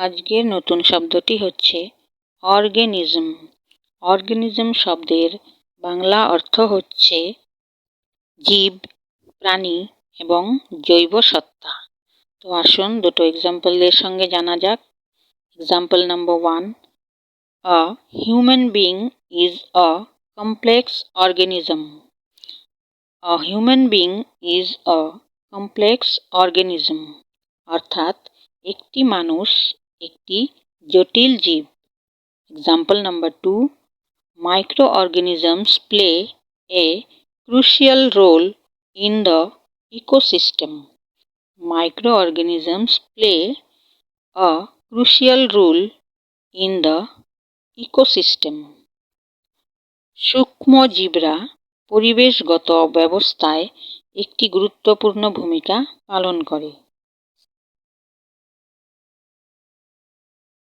আজকের নতুন শব্দটি হচ্ছে অর্গেনিজম। অর্গেনিজম শব্দের বাংলা অর্থ হচ্ছে জীব, প্রাণী এবং জৈব সত্তা। তো আসুন দুটো এক্সাম্পলের সঙ্গে জানা যাক। Example number one a human being is a complex organism a human being is a complex organism অর্থাৎ একটি মানুষ একটি জটিল জীব। Example number two microorganisms play a crucial role in the ecosystem microorganisms play a crucial role in the ecosystem সূক্ষ্ম জীবরা পরিবেশগত ব্যবস্থায় একটি গুরুত্বপূর্ণ ভূমিকা পালন করে।